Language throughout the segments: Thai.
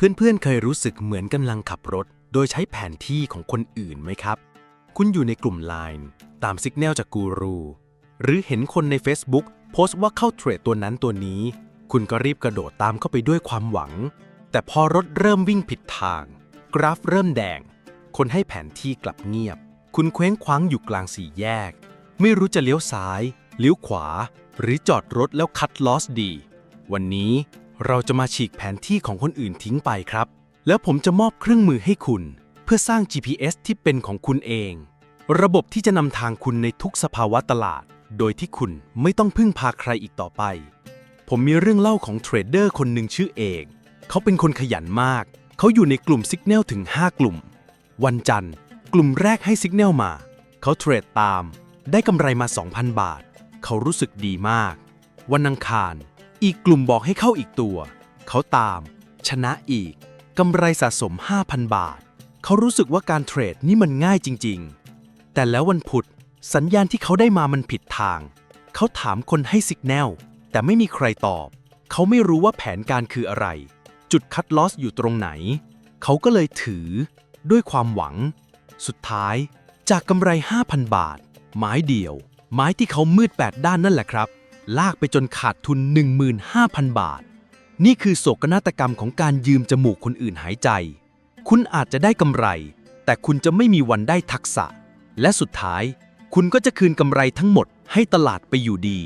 เพื่อนๆ เคยรู้สึกเหมือนกำลังขับรถ โดยใช้แผนที่ของคนอื่นไหมครับ คุณอยู่ในกลุ่ม Line ตามสิกแนลจากกูรู หรือเห็นคนใน Facebook โพสต์ว่าเข้าเทรดตัวนั้นตัวนี้ คุณก็รีบกระโดดตามเข้าไปด้วยความหวัง แต่พอรถเริ่มวิ่งผิดทาง กราฟเริ่มแดง คนให้แผนที่กลับเงียบ คุณเคว้งคว้างอยู่กลางสี่แยก ไม่รู้จะเลี้ยวซ้าย เลี้ยวขวา หรือจอดรถแล้วคัดลอสดี วันนี้ เราจะมาฉีกแผนที่ของคนอื่นทิ้งไปครับ แล้วผมจะมอบเครื่องมือให้คุณ เพื่อสร้าง GPS ที่เป็นของคุณเอง ระบบที่จะนำทางคุณในทุกสภาวะตลาด โดยที่คุณไม่ต้องพึ่งพาใครอีกต่อไป ผมมีเรื่องเล่าของเทรดเดอร์คนหนึ่งชื่อเอกเขาเป็นคนขยันมาก เขาอยู่ในกลุ่มสิกแนลถึง 5 กลุ่ม วันจันทร์ กลุ่มแรกให้สิกแนลมา เขาเทรดตาม ได้กำไรมา 2,000 บาท เขารู้สึกดีมาก วันอังคาร อีกกลุ่มบอกให้เข้าอีกตัว เขาตาม ชนะอีก กำไรสะสม 5,000 บาท เขารู้สึกว่าการเทรดนี่มันง่ายจริง ๆ แต่แล้ววันพุธสัญญาณที่เขาได้มามันผิดทาง เขาถามคนให้สิกแนลแต่ไม่มีใครตอบ เขาไม่รู้ว่าแผนการคืออะไร จุดคัดลอสอยู่ตรงไหน เขาก็เลยถือ ด้วยความหวัง สุดท้าย จากกำไร 5,000 บาท ไม้เดียว ไม้ที่เขามืด8ด้านนั่นแหละครับ ลากไปจนขาดทุน 15,000 บาท นี่คือโศกนาฏกรรมของการยืมจมูกคนอื่นหายใจ คุณอาจจะได้กำไร แต่คุณจะไม่มีวันได้ทักษะ และสุดท้าย คุณก็จะคืนกำไรทั้งหมดให้ตลาดไปอยู่ดี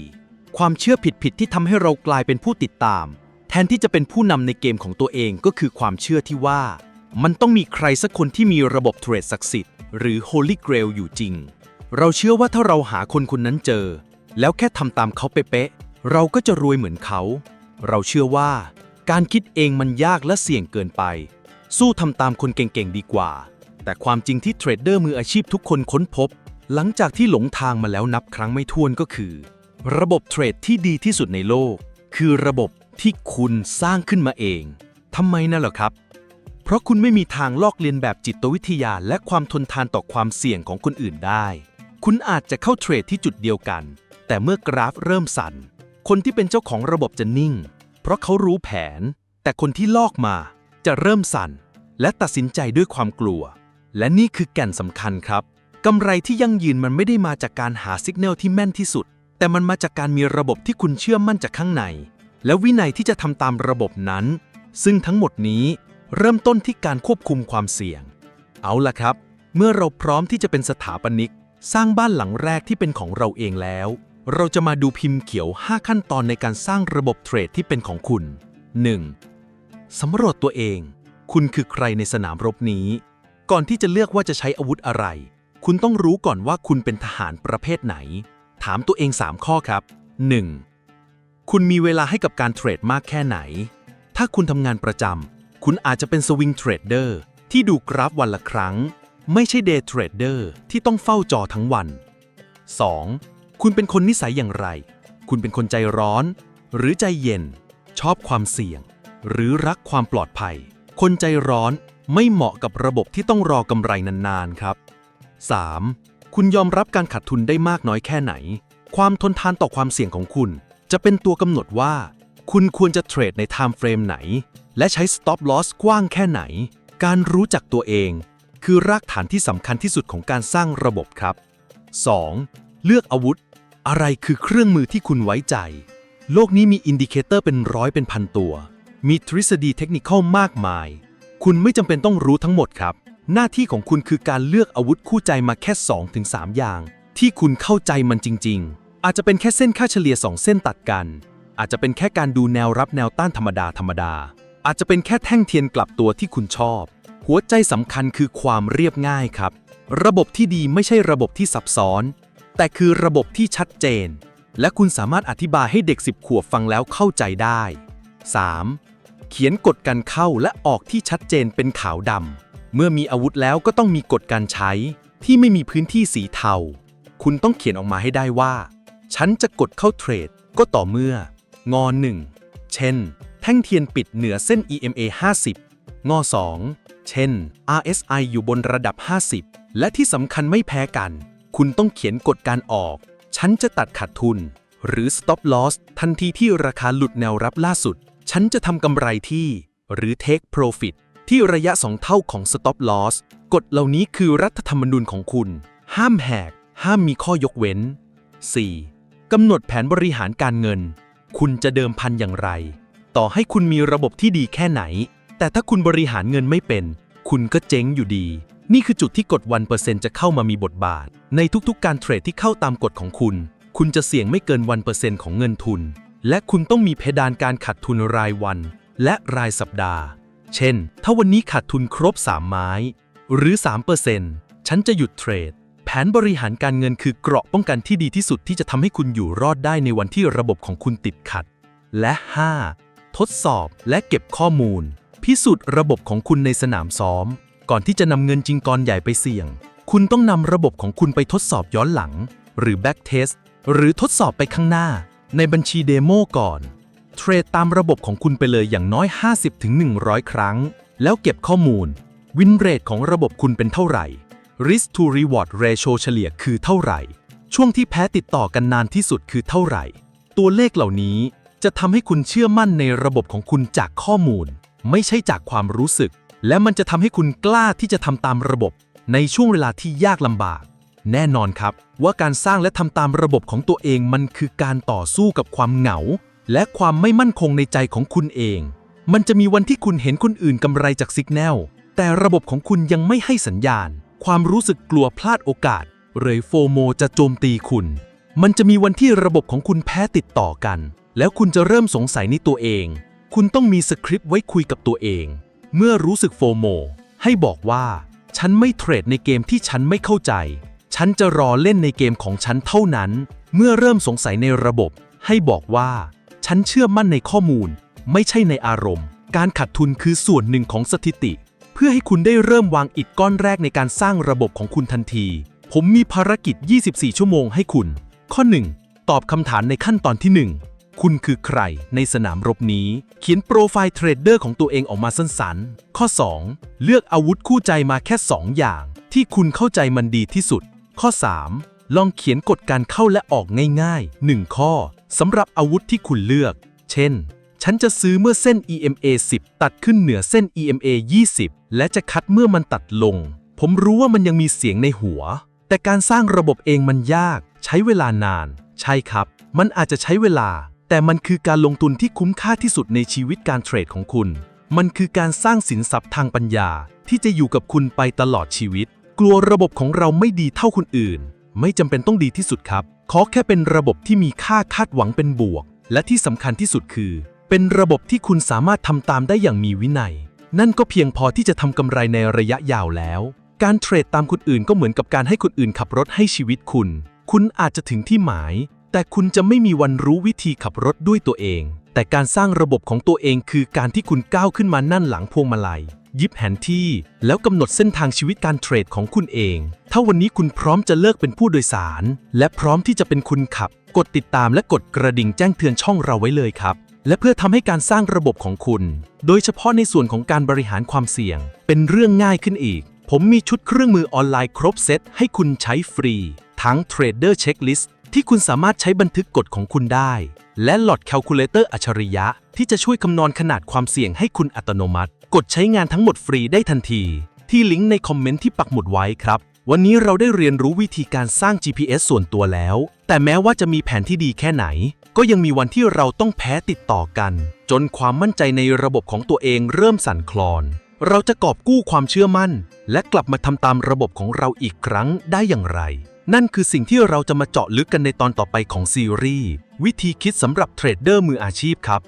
ความเชื่อผิดๆที่ทำให้เรากลายเป็นผู้ติดตาม แทนที่จะเป็นผู้นำในเกมของตัวเองก็คือความเชื่อที่ว่า มันต้องมีใครสักคนที่มีระบบเทรดศักดิ์สิทธิ์หรือ Holy Grail อยู่จริง เราเชื่อว่าถ้าเราหาคนคนนั้นเจอ แล้วแค่ทำตามเขาเป๊ะๆเราก็จะรวยเหมือนเขา เราเชื่อว่า การคิดเองมันยากและเสี่ยงเกินไป สู้ทำตามคนเก่งๆดีกว่า แต่ความจริงที่เทรดเดอร์มืออาชีพทุกคนค้นพบ หลังจากที่หลงทางมาแล้วนับครั้งไม่ถ้วนก็คือ ระบบเทรดที่ดีที่สุดในโลก คือระบบที่คุณสร้างขึ้นมาเองทำไมน่ะเหรอครับ เพราะคุณไม่มีทางลอกเลียนแบบจิตวิทยาและความทนทานต่อความเสี่ยงของคนอื่นได้ คุณอาจจะเข้าเทรดที่จุดเดียวกัน แต่เมื่อกราฟเริ่มสั่น คนที่เป็นเจ้าของระบบจะนิ่ง เพราะเขารู้แผน แต่คนที่ลอกมาจะเริ่มสั่น และตัดสินใจด้วยความกลัว และนี่คือแก่นสำคัญครับกำไรที่ยั่งยืนมันไม่ได้มาจากการหาสัญญาณที่แม่นที่สุด แต่มันมาจากการมีระบบที่คุณเชื่อมั่นจากข้างใน และวินัยที่จะทำตามระบบนั้น ซึ่งทั้งหมดนี้เริ่มต้นที่การควบคุมความเสี่ยง เอาล่ะครับ เมื่อเราพร้อมที่จะเป็นสถาปนิก สร้างบ้านหลังแรกที่เป็นของเราเองแล้ว เราจะมาดูพิมพ์เขียว 5 ขั้นตอนในการสร้างระบบเทรดที่เป็นของคุณ 1. สำรวจตัวเอง คุณคือใครในสนามรบนี้ ก่อนที่จะเลือกว่าจะใช้อาวุธอะไร คุณต้องรู้ก่อนว่าคุณเป็นทหารประเภทไหน ถามตัวเอง 3 ข้อครับ 1. คุณมีเวลาให้กับการเทรดมากแค่ไหน ถ้าคุณทำงานประจำ คุณอาจจะเป็นสวิงเทรดเดอร์ที่ดูกราฟวันละครั้ง ไม่ใช่เดย์เทรดเดอร์ที่ต้องเฝ้าจอทั้งวัน 2. คุณเป็นคนนิสัยอย่างไร คุณเป็นคนใจร้อน หรือใจเย็น ชอบความเสี่ยง หรือรักความปลอดภัย คนใจร้อนไม่เหมาะกับระบบที่ต้องรอกำไรนานๆครับ 3. คุณยอมรับการขาดทุนได้มากน้อยแค่ไหน ความทนทานต่อความเสี่ยงของคุณ จะเป็นตัวกำหนดว่า คุณควรจะเทรดในไทม์เฟรมไหน และใช้ stop loss กว้างแค่ไหน การรู้จักตัวเอง คือรากฐานที่สำคัญที่สุดของการสร้างระบบครับ 2. เลือกอาวุธ อะไรคือเครื่องมือที่คุณไว้ใจ โลกนี้มีอินดิเคเตอร์เป็นร้อยเป็นพันตัว มีทฤษฎีเทคนิคมากมาย คุณไม่จำเป็นต้องรู้ทั้งหมดครับ หน้าที่ของคุณคือการเลือกอาวุธคู่ใจมาแค่ 2-3 อย่าง ที่คุณเข้าใจมันจริง ๆ อาจจะเป็นแค่เส้นค่าเฉลี่ย 2 เส้นตัดกัน อาจจะเป็นแค่การดูแนวรับแนวต้านธรรมดาธรรมดา อาจจะเป็นแค่แท่งเทียนกลับตัวที่คุณชอบ หัวใจสำคัญคือความเรียบง่ายครับ ระบบที่ดีไม่ใช่ระบบที่ซับซ้อน แต่คือระบบที่ชัดเจน และคุณสามารถอธิบายให้เด็ก 10 ขวบฟังแล้วเข้าใจได้ 3. เขียนกฎการเข้าและออกที่ชัดเจนเป็นขาวดำ เมื่อมีอาวุธแล้วก็ต้องมีกฎการใช้ ที่ไม่มีพื้นที่สีเทา คุณต้องเขียนออกมาให้ได้ว่า ฉันจะกดเข้าเทรด ก็ต่อเมื่อ งอ 1 เช่น แท่งเทียนปิดเหนือเส้น EMA 50 งอ 2 เช่น RSI อยู่บนระดับ 50 และที่สำคัญไม่แพ้กัน คุณต้องเขียนกฎการออก ฉันจะตัดขาดทุน หรือ stop loss ทันทีที่ราคาหลุดแนวรับล่าสุด ฉันจะทำกำไรที่ หรือ Take Profit ที่ระยะ 2 เท่าของ Stop Loss กฎเหล่านี้คือรัฐธรรมนูญของคุณ ห้ามแหก ห้ามมีข้อยกเว้น 4. กำหนดแผนบริหารการเงิน คุณจะเดิมพันอย่างไร ต่อให้คุณมีระบบที่ดีแค่ไหน แต่ถ้าคุณบริหารเงินไม่เป็น คุณก็เจ๊งอยู่ดี นี่คือจุดที่กฎวันเปอร์เซ็นต์จะเข้ามามีบทบาท ในทุกๆ การเทรดที่เข้าตามกฎของคุณ คุณจะเสี่ยงไม่เกินวันเปอร์เซ็นต์ของเงินทุน และคุณต้องมีเพดานการขาดทุนรายวัน และรายสัปดาห์ เช่น ถ้าวันนี้ขาดทุนครบ 3 ไม้ หรือ3%ฉันจะหยุดเทรด แผนบริหารการเงินคือเกราะป้องกันที่ดีที่สุดที่จะทำให้คุณอยู่รอดได้ในวันที่ระบบของคุณติดขัด และ 5. ทดสอบและเก็บข้อมูล พิสูจน์ระบบของคุณในสนามซ้อม ก่อนที่จะนำเงินจริงกรใหญ่ไปเสี่ยง คุณต้องนำระบบของคุณไปทดสอบย้อนหลัง หรือ back test หรือทดสอบไปข้างหน้า ในบัญชีเดโมก่อน เทรดตามระบบของคุณไปเลยอย่างน้อย 50-100 ครั้ง แล้วเก็บข้อมูล วินเรทของระบบคุณเป็นเท่าไหร่ risk to reward ratio เฉลี่ยคือเท่าไหร่ ช่วงที่แพ้ติดต่อกันนานที่สุดคือเท่าไหร่ ตัวเลขเหล่านี้จะทำให้คุณเชื่อมั่นในระบบของคุณจากข้อมูล ไม่ใช่จากความรู้สึก และมันจะทำให้คุณกล้าที่จะทำตามระบบ ในช่วงเวลาที่ยากลำบาก แน่นอนครับ ว่าการสร้างและทำตามระบบของตัวเองมันคือการต่อสู้กับความเหงา และความไม่มั่นคงในใจของคุณเอง มันจะมีวันที่คุณเห็นคนอื่นกำไรจากสิกแนลแต่ระบบของคุณยังไม่ให้สัญญาณ ความรู้สึกกลัวพลาดโอกาสเลยโฟโมจะโจมตีคุณ มันจะมีวันที่ระบบของคุณแพ้ติดต่อกัน แล้วคุณจะเริ่มสงสัยในตัวเอง คุณต้องมีสคริปต์ไว้คุยกับตัวเอง เมื่อรู้สึกโฟโม ให้บอกว่า ฉันไม่เทรดในเกมที่ฉันไม่เข้าใจ ฉันจะรอเล่นในเกมของฉันเท่านั้น เมื่อเริ่มสงสัยในระบบ ให้บอกว่า ฉันเชื่อมั่นในข้อมูล ไม่ใช่ในอารมณ์ การขาดทุนคือส่วนหนึ่งของสถิติ เพื่อให้คุณได้เริ่มวางอิฐก้อนแรกในการสร้างระบบของคุณทันที ผมมีภารกิจ 24 ชั่วโมงให้คุณ ข้อ 1 ตอบคำถามในขั้นตอนที่ 1 คุณคือใครในสนามรบนี้ เขียนโปรไฟล์เทรดเดอร์ของตัวเองออกมาสั้นๆ ข้อ 2 เลือกอาวุธคู่ใจมาแค่ 2 อย่าง ที่คุณเข้าใจมันดีที่สุด ข้อ 3 ลองเขียนกฎการเข้าและออกง่ายๆ 1 ข้อสำหรับอาวุธที่คุณเลือก เช่น ฉันจะซื้อเมื่อเส้น EMA 10 ตัดขึ้นเหนือเส้น EMA 20 และจะคัดเมื่อมันตัดลง ผมรู้ว่ามันยังมีเสียงในหัว แต่การสร้างระบบเองมันยาก ใช้เวลานาน ใช่ครับ มันอาจจะใช้เวลา แต่มันคือการลงทุนที่คุ้มค่าที่สุดในชีวิตการเทรดของคุณ มันคือการสร้างสินทรัพย์ทางปัญญา ที่จะอยู่กับคุณไปตลอดชีวิต กลัวระบบของเราไม่ดีเท่าคนอื่น ไม่จำเป็นต้องดีที่สุดครับ ขอแค่เป็นระบบที่มีค่าคาดหวังเป็นบวก และที่สำคัญที่สุดคือ เป็นระบบที่คุณสามารถทำตามได้อย่างมีวินัย นั่นก็เพียงพอที่จะทำกำไรในระยะยาวแล้ว การเทรดตามคนอื่นก็เหมือนกับการให้คนอื่นขับรถให้ชีวิตคุณ คุณอาจจะถึงที่หมาย แต่คุณจะไม่มีวันรู้วิธีขับรถด้วยตัวเอง แต่การสร้างระบบของตัวเองคือการที่คุณก้าวขึ้นมานั่นหลังพวงมาลัย ยิบแผนที่ แล้วกำหนดเส้นทางชีวิตการเทรดของคุณเอง ถ้าวันนี้คุณพร้อมจะเลิกเป็นผู้โดยสาร และพร้อมที่จะเป็นคุณขับ กดติดตามและกดกระดิ่งแจ้งเตือนช่องเราไว้เลยครับ และเพื่อทำให้การสร้างระบบของคุณ โดยเฉพาะในส่วนของการบริหารความเสี่ยง เป็นเรื่องง่ายขึ้นอีก ผมมีชุดเครื่องมือออนไลน์ครบเซตให้คุณใช้ฟรี ทั้ง Trader Checklist ที่คุณสามารถใช้บันทึกกฎของคุณได้ และ Lot Calculator อัจฉริยะ ที่จะช่วยคำนวณขนาดความเสี่ยงให้คุณอัตโนมัติ กดใช้งานทั้งหมดฟรีได้ทันที ที่ลิงก์ในคอมเมนต์ที่ปักหมุดไว้ครับ วันนี้เราได้เรียนรู้วิธีการสร้าง GPS ส่วนตัวแล้ว แต่แม้ว่าจะมีแผนที่ดีแค่ไหน ก็ยังมีวันที่เราต้องแพ้ติดต่อกัน จนความมั่นใจในระบบของตัวเองเริ่มสั่นคลอน เราจะกอบกู้ความเชื่อมั่น และกลับมาทำตามระบบของเราอีกครั้งได้อย่างไร นั่นคือสิ่งที่เราจะมาเจาะลึกกันในตอนต่อไปของซีรีส์วิธีคิดสำหรับเทรดเดอร์มืออาชีพครับ